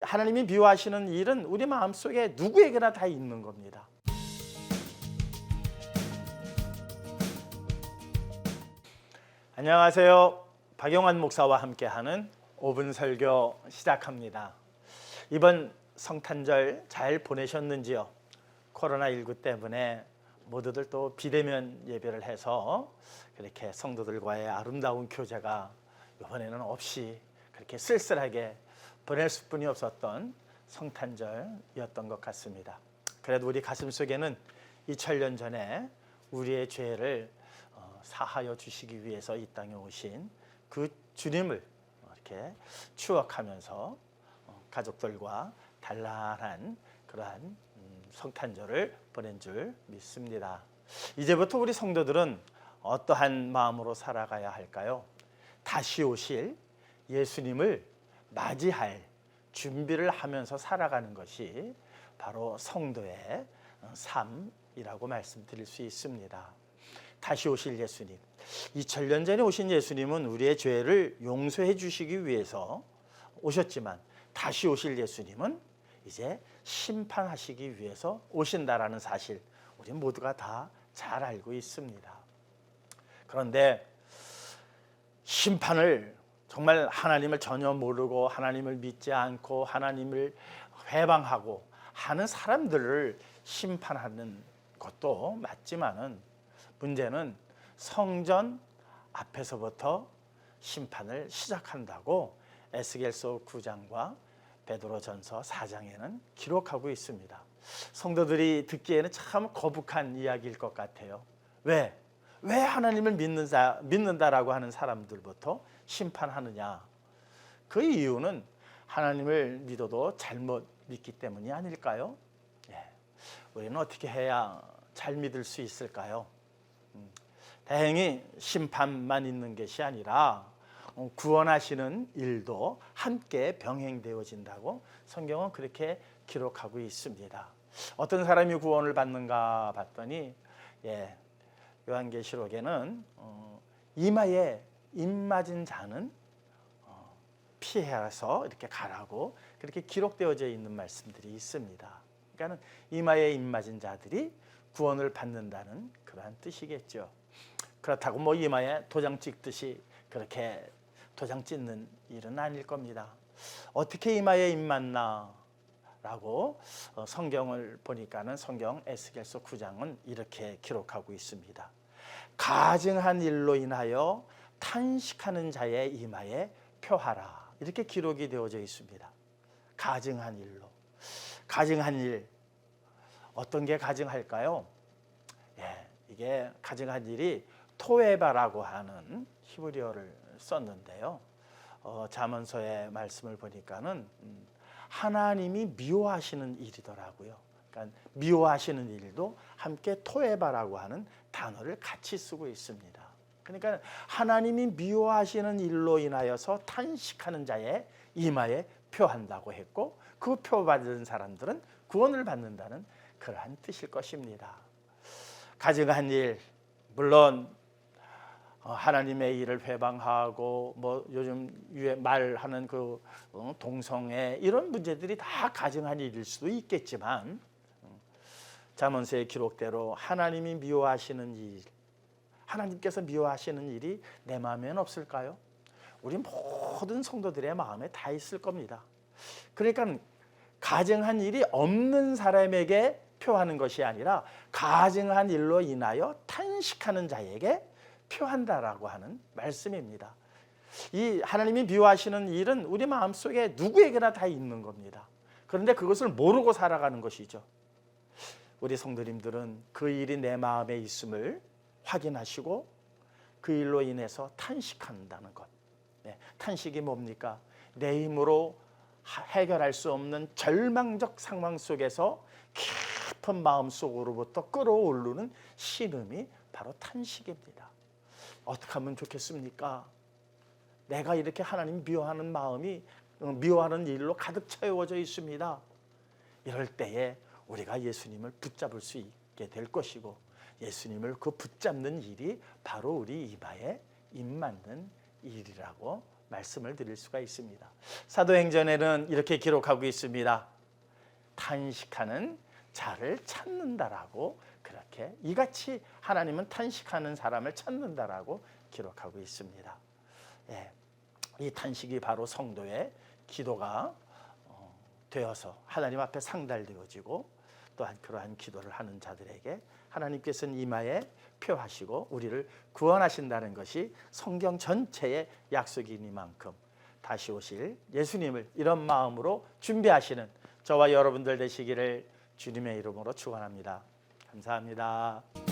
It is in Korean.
하나님이 미워하시는 일은 우리 마음속에 누구에게나 다 있는 겁니다. 안녕하세요. 박영환 목사와 함께하는 5분 설교 시작합니다. 이번 성탄절 잘 보내셨는지요? 코로나19 때문에 모두들 또 비대면 예배를 해서 그렇게 성도들과의 아름다운 교제가 이번에는 없이 그렇게 쓸쓸하게 보낼 수뿐이 없었던 성탄절이었던 것 같습니다. 그래도 우리 가슴 속에는 2000년 전에 우리의 죄를 어, 사하여 주시기 위해서 이 땅에 오신 그 주님을 이렇게 추억하면서 어, 가족들과 단란한 그러한 음, 성탄절을 보낸 줄 믿습니다. 이제부터 우리 성도들은 어떠한 마음으로 살아가야 할까요? 다시 오실 예수님을 맞이할 준비를 하면서 살아가는 것이 바로 성도의 삶이라고 말씀드릴 수 있습니다. 다시 오실 예수님. 2000년 전에 오신 예수님은 우리의 죄를 용서해 주시기 위해서 오셨지만 다시 오실 예수님은 이제 심판하시기 위해서 오신다라는 사실 우리 모두가 다 잘 알고 있습니다. 그런데 심판을 정말 하나님을 전혀 모르고 하나님을 믿지 않고 하나님을 회방하고 하는 사람들을 심판하는 것도 맞지만은 문제는 성전 앞에서부터 심판을 시작한다고 에스겔서 9장과 베드로전서 4장에는 기록하고 있습니다. 성도들이 듣기에는 참 거북한 이야기일 것 같아요. 왜? 왜 하나님을 믿는다, 믿는다라고 하는 사람들부터 심판하느냐? 그 이유는 하나님을 믿어도 잘못 믿기 때문이 아닐까요? 예. 우리는 어떻게 해야 잘 믿을 수 있을까요? 음, 다행히 심판만 있는 것이 아니라 어, 구원하시는 일도 함께 병행되어진다고 성경은 그렇게 기록하고 있습니다. 어떤 사람이 구원을 받는가 봤더니 예, 요한계시록에는 어, 이마에 입 맞은 자는 어, 피해서 이렇게 가라고 그렇게 기록되어져 있는 말씀들이 있습니다. 그러니까는 이마에 입 맞은 자들이 구원을 받는다는 그러한 뜻이겠죠. 그렇다고 뭐 이마에 도장 찍듯이 그렇게 도장 찍는 일은 아닐 겁니다. 어떻게 이마에 입 맞나? 라고 어, 성경을 보니까는 성경 에스겔서 9장은 이렇게 기록하고 있습니다. 가증한 일로 인하여 탄식하는 자의 이마에 표하라. 이렇게 기록이 되어져 있습니다. 가증한 일로. 가증한 일. 어떤 게 가증할까요? 예, 이게 가증한 일이 토에바라고 하는 히브리어를 썼는데요. 어, 자문서의 말씀을 보니까는 음, 하나님이 미워하시는 일이더라고요. 그러니까 미워하시는 일도 함께 토에바라고 하는 단어를 같이 쓰고 있습니다. 그러니까 하나님이 미워하시는 일로 인하여서 탄식하는 자의 이마에 표한다고 했고 그 표 받은 사람들은 구원을 받는다는 그러한 뜻일 것입니다. 가증한 일 물론 어, 하나님의 일을 회방하고 뭐 요즘 말하는 그 어, 동성애 이런 문제들이 다 가증한 일일 수도 있겠지만 어, 잠언서의 기록대로 하나님이 미워하시는 일, 하나님께서 미워하시는 일이 내 마음에는 없을까요? 우리 모든 성도들의 마음에 다 있을 겁니다. 그러니까 가증한 일이 없는 사람에게 표하는 것이 아니라 가증한 일로 인하여 탄식하는 자에게 표한다라고 하는 말씀입니다. 이 하나님이 미워하시는 일은 우리 마음속에 누구에게나 다 있는 겁니다. 그런데 그것을 모르고 살아가는 것이죠. 우리 성도님들은 그 일이 내 마음에 있음을 확인하시고 그 일로 인해서 탄식한다는 것. 네, 탄식이 뭡니까? 내 힘으로 해결할 수 없는 절망적 상황 속에서 깊은 마음 속으로부터 끌어오르는 신음이 바로 탄식입니다. 어떻게 하면 좋겠습니까? 내가 이렇게 하나님 미워하는 마음이 어, 미워하는 일로 가득 채워져 있습니다. 이럴 때에 우리가 예수님을 붙잡을 수 있게 될 것이고 예수님을 그 붙잡는 일이 바로 우리 이마에 입 맞는 일이라고 말씀을 드릴 수가 있습니다. 사도행전에는 이렇게 기록하고 있습니다. 탄식하는 자를 찾는다라고 그렇게 이같이 하나님은 탄식하는 사람을 찾는다라고 기록하고 있습니다. 예, 이 탄식이 바로 성도의 기도가 어, 되어서 하나님 앞에 상달되어지고 또한 그러한 기도를 하는 자들에게 하나님께서는 이마에 표하시고 우리를 구원하신다는 것이 성경 전체의 약속이니만큼 다시 오실 예수님을 이런 마음으로 준비하시는 저와 여러분들 되시기를 주님의 이름으로 축원합니다. 감사합니다.